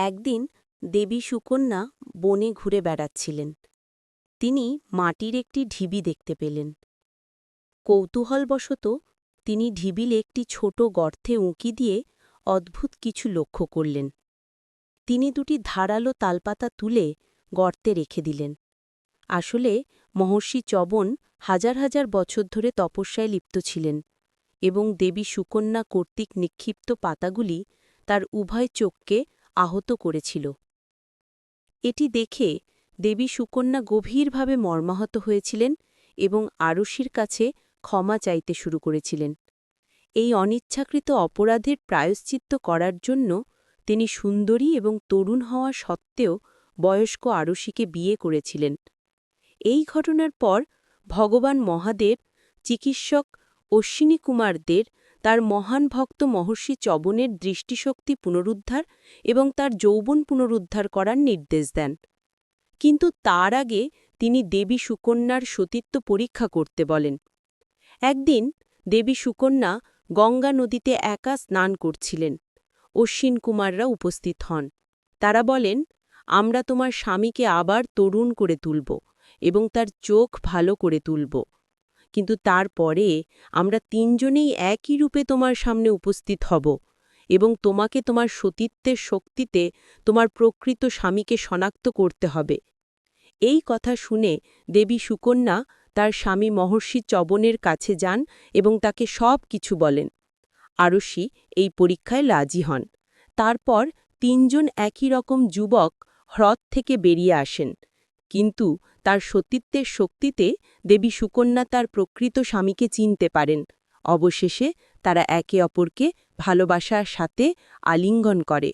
একদিন দেবী সুকন্যা বনে ঘুরে বেড়াচ্ছিলেন। তিনি মাটির একটি ঢিবি দেখতে পেলেন। কৌতূহলবশত তিনি ঢিবিলে একটি ছোট গর্তে উঁকি দিয়ে অদ্ভুত কিছু লক্ষ্য করলেন। তিনি দুটি ধারালো তালপাতা তুলে গর্তে রেখে দিলেন। আসলে মহর্ষি চবন হাজার হাজার বছর ধরে তপস্যায় লিপ্ত ছিলেন এবং দেবী সুকন্যা কর্তৃক নিক্ষিপ্ত পাতাগুলি তার উভয় চোখকে আহত করেছিল। এটি দেখে দেবী সুকন্যা গভীরভাবে মর্মাহত হয়েছিলেন এবং আরশির কাছে ক্ষমা চাইতে শুরু করেছিলেন। এই অনিচ্ছাকৃত অপরাধের প্রায়শ্চিত্ত করার জন্য তিনি সুন্দরী এবং তরুণ হওয়া সত্ত্বেও বয়স্ক আরশিকে বিয়ে করেছিলেন। এই ঘটনার পর ভগবান মহাদেব, চিকিৎসক অশ্বিনী কুমারদের তার মহান ভক্ত মহর্ষি চবনের দৃষ্টিশক্তি পুনরুদ্ধার এবং তার যৌবন পুনরুদ্ধার করার নির্দেশ দেন। কিন্তু তার আগে তিনি দেবী সুকন্যার সতীত্ব পরীক্ষা করতে বলেন। একদিন দেবী সুকন্যা গঙ্গা নদীতে একা স্নান করছিলেন। অশ্বিন কুমাররা উপস্থিত হন। তারা বলেন, আমরা তোমার স্বামীকে আবার তরুণ করে তুলব এবং তার চোখ ভালো করে তুলব। কিন্তু তারপরে আমরা তিনজনেই একই রূপে তোমার সামনে উপস্থিত হব এবং তোমাকে তোমার সতীত্বের শক্তিতে তোমার প্রকৃত স্বামীকে শনাক্ত করতে হবে। এই কথা শুনে দেবী সুকন্যা তার স্বামী মহর্ষি চবনের কাছে যান এবং তাকে সব কিছু বলেন। আরশি এই পরীক্ষায় রাজি হন। তারপর তিনজন একই রকম যুবক হ্রদ থেকে বেরিয়ে আসেন। কিন্তু তার সতীত্বের শক্তিতে দেবী সুকন্যা তার প্রকৃত স্বামীকে চিনতে পারেন। অবশেষে তারা একে অপরকে ভালোবাসার সাথে আলিঙ্গন করে।